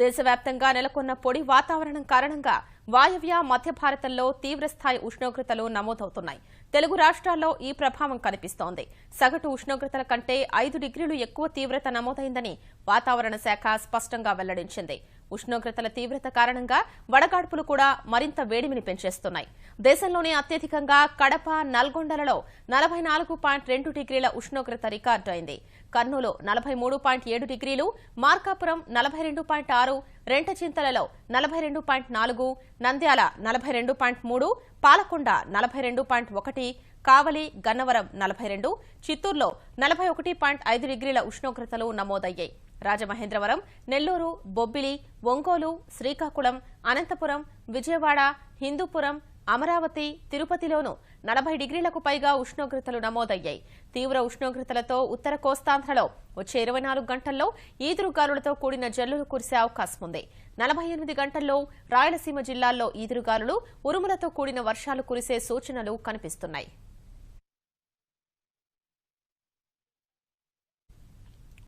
దేశవ్యాప్తంగా నెలకొన్న పొడి వాతావరణం కారణంగా వాయవ్య మధ్య భారతంలో తీవ్రస్థాయి ఉష్ణోగ్రతలు నమోదవుతున్నాయి. తెలుగు రాష్ట్రాల్లో ఈ ప్రభావం కనిపిస్తోంది. సగటు ఉష్ణోగ్రతల కంటే ఐదు డిగ్రీలు ఎక్కువ తీవ్రత నమోదైందని వాతావరణ శాఖ స్పష్టంగా వెల్లడించింది. ఉష్ణోగ్రతల తీవ్రత కారణంగా వడగాడ్పులు కూడా మరింత వేడిమిని పెంచేస్తున్నాయి. దేశంలోనే అత్యధికంగా కడప నల్గొండలలో నలభై నాలుగు పాయింట్ రెండు డిగ్రీల ఉష్ణోగ్రత రికార్డు అయింది. కర్నూలు నలభై మూడు పాయింట్ ఏడు డిగ్రీలు మార్కాపురం నలభై రెండు పాయింట్ ఆరు రెంటచింతలలో నలభై రెండు పాయింట్ నాలుగు నంద్యాల నలభై రెండు పాయింట్ మూడు పాలకొండ నలభై రెండు పాయింట్ ఒకటి కావలి గన్నవరం నలభై రెండు చిత్తూరులో నలభై ఒకటి పాయింట్ ఐదు డిగ్రీల ఉష్ణోగ్రతలు నమోదయ్యాయి. రాజమహేంద్రవరం నెల్లూరు బొబ్బిలి ఒంగోలు శ్రీకాకుళం అనంతపురం విజయవాడ హిందూపురం అమరావతి తిరుపతిలోనూ నలభై డిగ్రీలకు పైగా ఉష్ణోగ్రతలు నమోదయ్యాయి. తీవ్ర ఉష్ణోగ్రతలతో ఉత్తర కోస్తాంధ్రలో వచ్చే ఇరవై నాలుగు గంటల్లో ఈదురుగాలులతో కూడిన జల్లులు కురిసే అవకాశం ఉంది నలభై ఎనిమిది గంటల్లో రాయలసీమ జిల్లాల్లో ఈదురుగాలులు ఉరుములతో కూడిన వర్షాలు కురిసే సూచనలు కనిపిస్తున్నాయి.